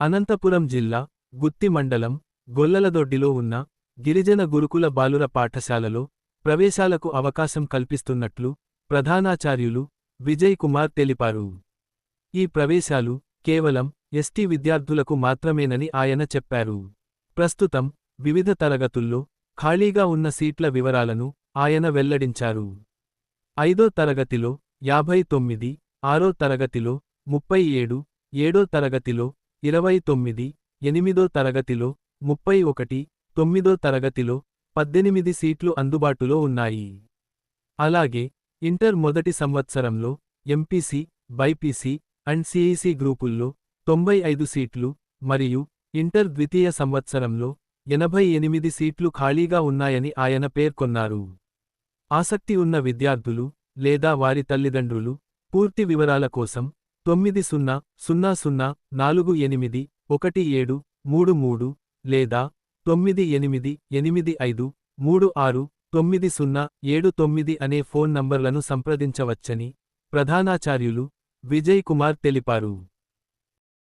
అనంతపురం జిల్లా గుత్తి మండలం గొల్లలదొడ్డిలో ఉన్న గిరిజన గురుకుల బాలుర పాఠశాలలో ప్రవేశాలకు అవకాశం కల్పిస్తున్నట్లు ప్రధానాచార్యులు విజయ్ కుమార్ తెలిపారు. ఈ ప్రవేశాలు కేవలం ఎస్టీ విద్యార్థులకు మాత్రమేనని ఆయన చెప్పారు. ప్రస్తుతం వివిధ తరగతుల్లో ఖాళీగా ఉన్న సీట్ల వివరాలను ఆయన వెల్లడించారు. ఐదో తరగతిలో యాభై తొమ్మిది ఆరో తరగతిలో ముప్పై ఏడు ఏడో తరగతిలో ఇరవై తొమ్మిది ఎనిమిదో తరగతిలో ముప్పై ఒకటి తొమ్మిదో తరగతిలో పద్దెనిమిది సీట్లు అందుబాటులో ఉన్నాయి. అలాగే ఇంటర్ మొదటి సంవత్సరంలో ఎంపీసీ బైపీసీ అండ్ సిఈసి గ్రూపుల్లో తొంభై ఐదు సీట్లు మరియు ఇంటర్ ద్వితీయ సంవత్సరంలో ఎనభై ఎనిమిది సీట్లు ఖాళీగా ఉన్నాయని ఆయన పేర్కొన్నారు. ఆసక్తి ఉన్న విద్యార్థులు లేదా వారి తల్లిదండ్రులు పూర్తి వివరాల కోసం తొమ్మిది సున్నా సున్నా సున్నా నాలుగు ఎనిమిది ఒకటి ఏడు మూడు మూడు లేదా తొమ్మిది ఎనిమిది ఎనిమిది ఐదు మూడు ఆరు తొమ్మిది సున్నా ఏడు తొమ్మిది అనే ఫోన్ నంబర్లను సంప్రదించవచ్చని ప్రధానాచార్యులు విజయ్ కుమార్ తెలిపారు.